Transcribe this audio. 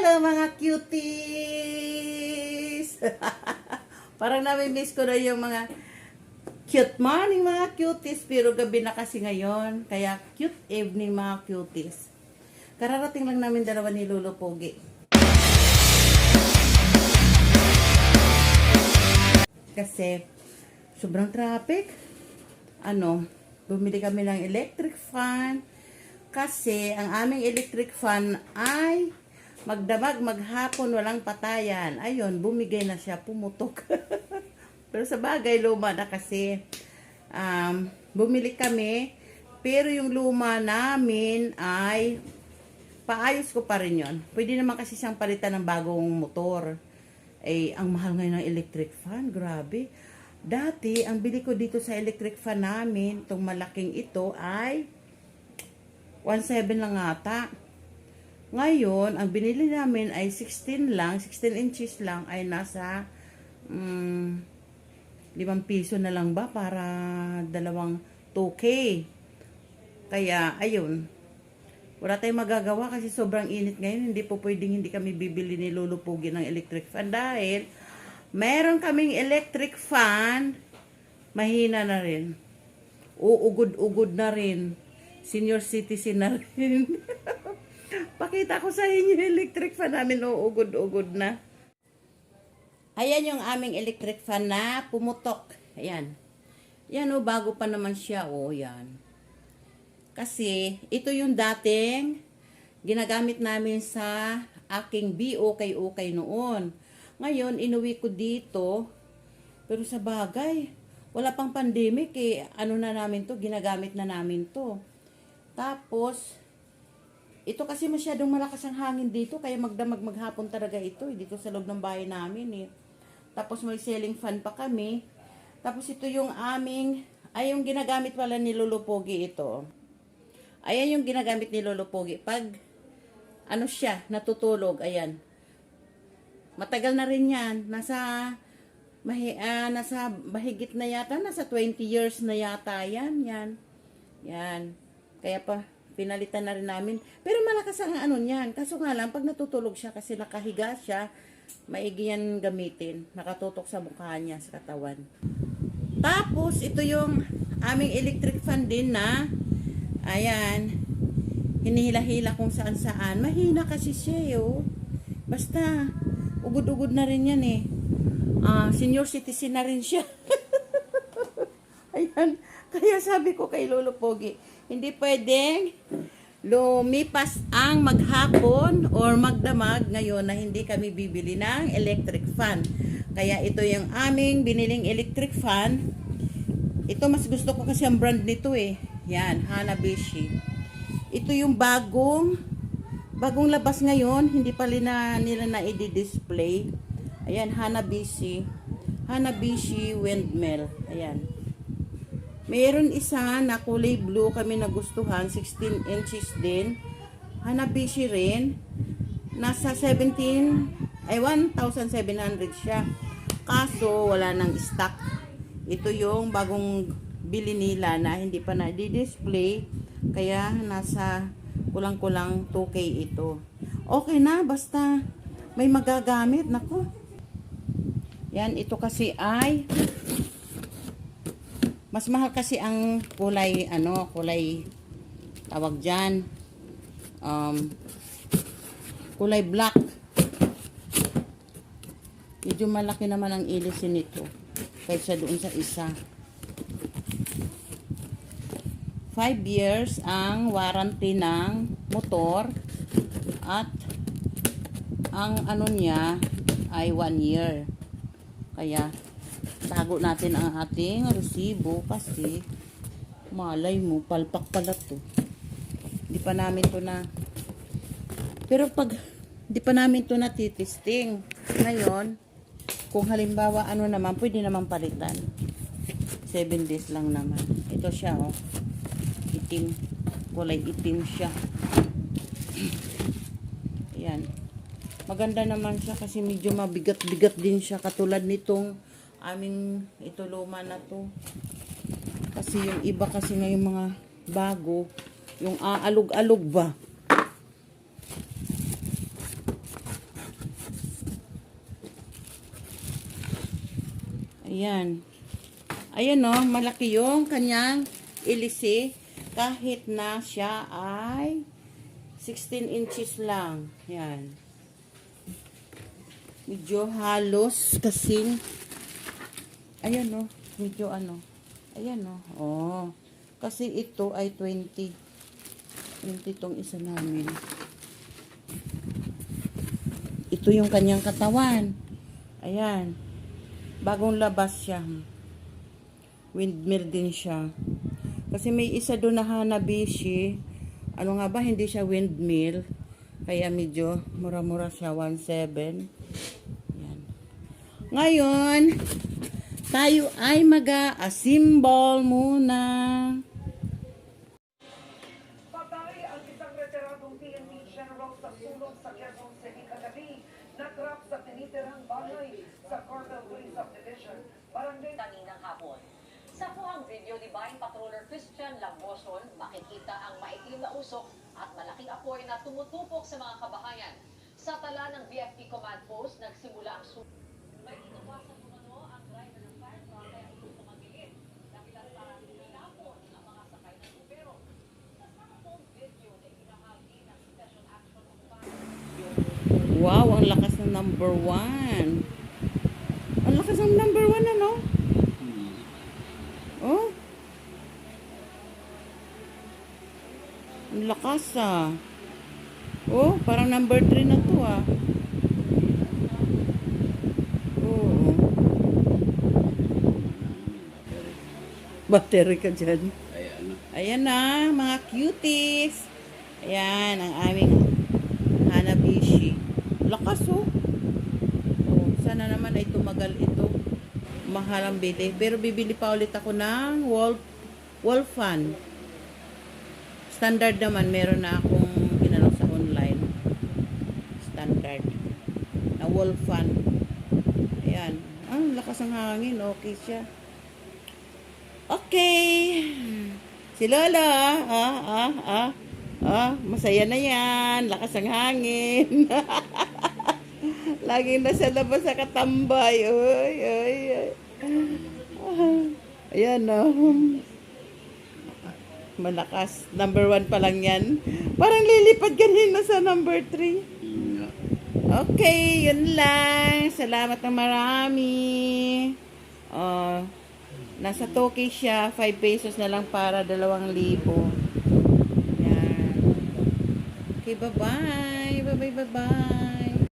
Hello mga cuties! Parang nami-miss ko na yung mga cute morning mga cuties. Pero gabi na kasi ngayon. Kaya cute evening mga cuties. Kararating lang namin dalawa ni Lolo Pogi. Kasi sobrang traffic. Ano, bumili kami ng electric fan. Kasi ang aming electric fan ay magdamag maghapon walang patayan. Ayun, bumigay na siya, pumutok. pero sa bagay, luma na kasi. Um, bumili kami, pero yung luma namin ay paayos ko pa rin yon. Pwede naman kasi siyang palitan ng bagong motor. Eh, ang mahal ngayon ng electric fan, grabe. Dati, ang bili ko dito sa electric fan namin, itong malaking ito ay 1.7 lang ata. Ngayon, ang binili namin ay 16 lang, 16 inches lang ay nasa um, 5 piso na lang ba para dalawang 2K. Kaya, ayun. Wala tayong magagawa kasi sobrang init ngayon. Hindi po pwedeng hindi kami bibili ni Lolo Pugi ng electric fan dahil meron kaming electric fan, mahina na rin. Uugod-ugod na rin. Senior citizen na rin. Pakita ko sa inyo electric fan namin, uugod-ugod na. Ayan yung aming electric fan na pumutok. Ayan. Yan o, bago pa naman siya. O, yan. Kasi, ito yung dating ginagamit namin sa aking BOKOK noon. Ngayon, inuwi ko dito. Pero sa bagay, wala pang pandemic eh. Ano na namin to, ginagamit na namin to. Tapos, ito kasi masyadong malakas ang hangin dito, kaya magdamag maghapon talaga ito, eh, dito sa loob ng bahay namin eh. Tapos may ceiling fan pa kami. Tapos ito yung aming, ay yung ginagamit pala ni Lolo Pogi ito. Ayan yung ginagamit ni Lolo Pogi. Pag, ano siya, natutulog, ayan. Matagal na rin yan. Nasa, mahi, ah, nasa mahigit na yata, nasa 20 years na yata yan, yan. Yan. Kaya pa, pinalitan na rin namin. Pero malakas ang ano niyan. Kaso nga lang, pag natutulog siya kasi nakahiga siya, maigi yan gamitin. Nakatutok sa mukha niya, sa katawan. Tapos, ito yung aming electric fan din na, ayan, hinihila-hila kung saan-saan. Mahina kasi siya, eh, oh. Basta, ugod-ugod na rin yan, eh. Ah, senior citizen na rin siya. Ayan. Kaya sabi ko kay Lolo Pogi, hindi pwedeng lumipas ang maghapon or magdamag ngayon na hindi kami bibili ng electric fan. Kaya ito yung aming biniling electric fan. Ito mas gusto ko kasi ang brand nito eh. Yan, Hanabishi. Ito yung bagong bagong labas ngayon, hindi pa na nila na i-display. Ayan, Hanabishi. Hanabishi windmill. Ayan. Mayroon isa na kulay blue kami nagustuhan, 16 inches din. Hanabishi rin. Nasa 17, ay 1,700 siya. Kaso wala nang stock. Ito yung bagong bili nila na hindi pa na-display. Kaya nasa kulang-kulang 2K ito. Okay na, basta may magagamit. Nako. Yan, ito kasi ay mas mahal kasi ang kulay, ano, kulay, tawag dyan, um, kulay black. Medyo malaki naman ang ilisin nito kaysa doon sa isa. 5 years ang warranty ng motor at ang ano niya ay 1 year. Kaya tago natin ang ating resibo kasi malay mo, palpak pala to. Hindi pa namin to na pero pag di pa namin to natitesting ngayon, kung halimbawa ano naman, pwede naman palitan. 7 days lang naman. Ito siya oh. Itim. Kulay itim siya. Ayan. Maganda naman siya kasi medyo mabigat-bigat din siya katulad nitong aming ito luma na to. Kasi yung iba kasi na mga bago yung aalog-alog ba? Ayan. Ayan o, malaki yung kanyang ilisi. Kahit na siya ay 16 inches lang. Yan medyo halos kasing ayan no, medyo ano. Ayan no. Oh. Kasi ito ay 20. 20 tong isa namin. Ito yung kanyang katawan. Ayan. Bagong labas siya. Windmill din siya. Kasi may isa doon na Hanabishi. Ano nga ba, hindi siya windmill. Kaya medyo mura-mura siya, 1.7. Yan. Ngayon, tayo ay mag-a-assemble muna. Patay ang isang retiradong PNP General sa sulong sa Quezon City kagabi. Natrap sa tinitirang bahay sa Corbel Way Subdivision. Barangay kaninang hapon. Sa kuhang video ni Bayan Patroller Christian Lamboson, makikita ang maitim na usok at malaking apoy na tumutupok sa mga kabahayan. Sa tala ng BFP Command Post, nagsimula ang su... May inuwasan umano ang driver ng fire truck kaya ito tumagilid. Dahilan para tinapon ang mga sakay ng bumbero. Sa smartphone video na ikinahagi ng Special Action of Fire Wow, ang lakas ng number one. Ang lakas ng number one, ano? Oh. Ang lakas, ah. Oh, parang number three na to, ah. Oo. Battery ka dyan. Ayan na, mga cuties. Ayan, ang aming. Lakas oh. oh. Sana naman ay tumagal ito. Mahal ang bili. Pero bibili pa ulit ako ng wall, wall fan. Standard naman, meron na akong ginano sa online. Standard. Na wall fan. Ayan. Ang lakas ng hangin. Okay siya. Okay. Si Lola, ah, ah, ah. Ah, masaya na yan. Lakas ang hangin. Laging nasa labas sa katambay. Oy, oy. Ah, ayan, oh. Malakas. Number one pa lang yan. Parang lilipad kanina sa number three. Okay, yun lang. Salamat ng marami. Oh, nasa Toki siya. 5 pesos na lang para 2,000. Yan. Okay, bye-bye. Bye-bye, bye-bye.